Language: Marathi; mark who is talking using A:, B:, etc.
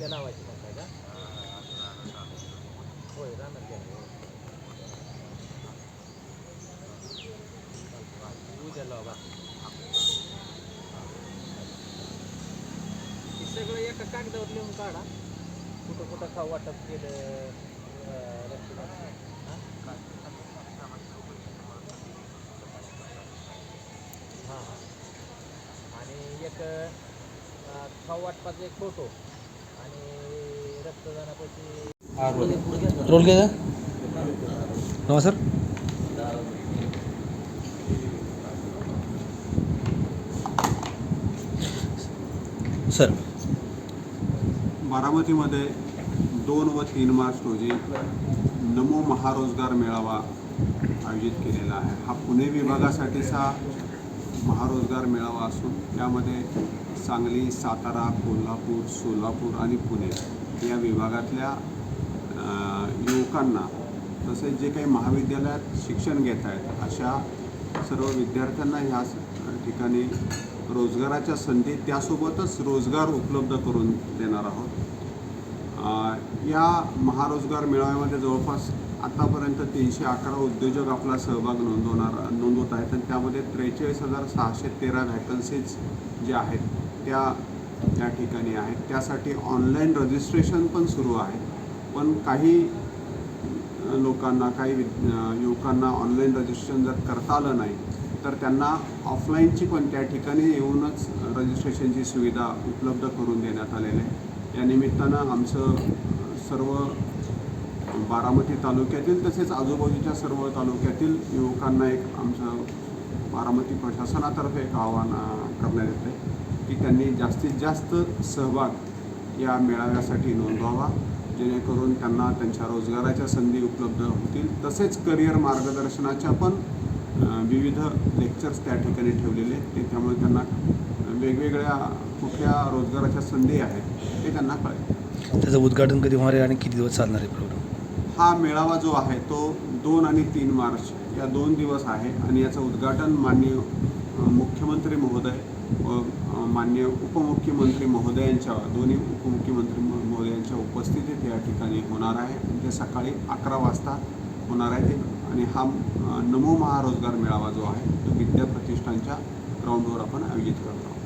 A: उद्या लावायची म्हणताय का? होय राहणार गेला उद्या लावा हे सगळं एका कागदावर लिहून काढा. कुठं कुठं खाऊ वाटप केलं हां? हां आणि एक खाऊ वाटपाचा एक फोटो
B: रोल घ्या नवा सर सर.
C: बारामतीमध्ये दोन व तीन मार्च रोजी नमो महारोजगार मेळावा आयोजित केलेला आहे. हा पुणे विभागासाठीचा महारोजगार मेळावा असून त्यामध्ये सांगली सातारा कोल्हापूर सोलापूर आणि पुणे या विभागातल्या युवकांना तसेच जे काही महाविद्यालयात शिक्षण घेत आहेत अशा सर्व विद्यार्थ्यांना ह्या स- ठिकाणी रोजगाराच्या संधी त्यासोबतच रोजगार उपलब्ध करून देणार आहोत. या महारोजगार मेळाव्यामध्ये जवळपास आतापर्यंत तीनशे अकरा उद्योजक आपला सहभाग नोंदवणार नोंदवत आहेत. आणि त्यामध्ये त्रेचाळीस हजार सहाशे तेरा व्हॅकन्सीज ज्या आहेत त्या त्या ठिकाणी आहेत. त्यासाठी ऑनलाईन रजिस्ट्रेशन पण सुरू आहे. पण काही लोकांना काही युवकांना ऑनलाईन रजिस्ट्रेशन जर करता आलं नाही तर त्यांना ऑफलाईनची पण त्या ठिकाणी येऊनच रजिस्ट्रेशनची सुविधा उपलब्ध करून देण्यात आलेली आहे. या निमित्तानं आमचं सर्व बारामती तालुक्यातील तसेच आजूबाजूच्या सर्व तालुक्यातील युवकांना एक आमचं बारामती प्रशासनातर्फे एक आवाहन करण्यात येते की त्यांनी जास्तीत जास्त सहभाग या मेळाव्यासाठी नोंदवावा जेणेकरून त्यांना त्यांच्या रोजगाराच्या संधी उपलब्ध होतील. तसेच करिअर मार्गदर्शनाच्या पण विविध लेक्चर्स त्या ठिकाणी ठेवलेले आहेत. ते त्यामुळे त्यांना वेगवेगळ्या कुठल्या रोजगाराच्या संधी आहेत ते त्यांना कळेल.
B: त्याचं उद्घाटन कधी होणार आहे आणि किती दिवस चालणार आहे प्रोग्राम
C: हा मेळावा जो आहे तो दोन आणि तीन मार्च या दोन दिवस आहे आणि याचं उद्घाटन माननीय मुख्यमंत्री महोदय व माननीय उपमुख्यमंत्री महोदयांच्या दोन्ही उपमुख्यमंत्री म- महोदयांच्या उपस्थितीत या ठिकाणी होणार आहे. म्हणजे सकाळी अकरा वाजता होणार आहे आणि हा नमो महारोजगार मेळावा जो आहे तो विद्या प्रतिष्ठानच्या ग्राउंडवर आपण आयोजित करत. आहोत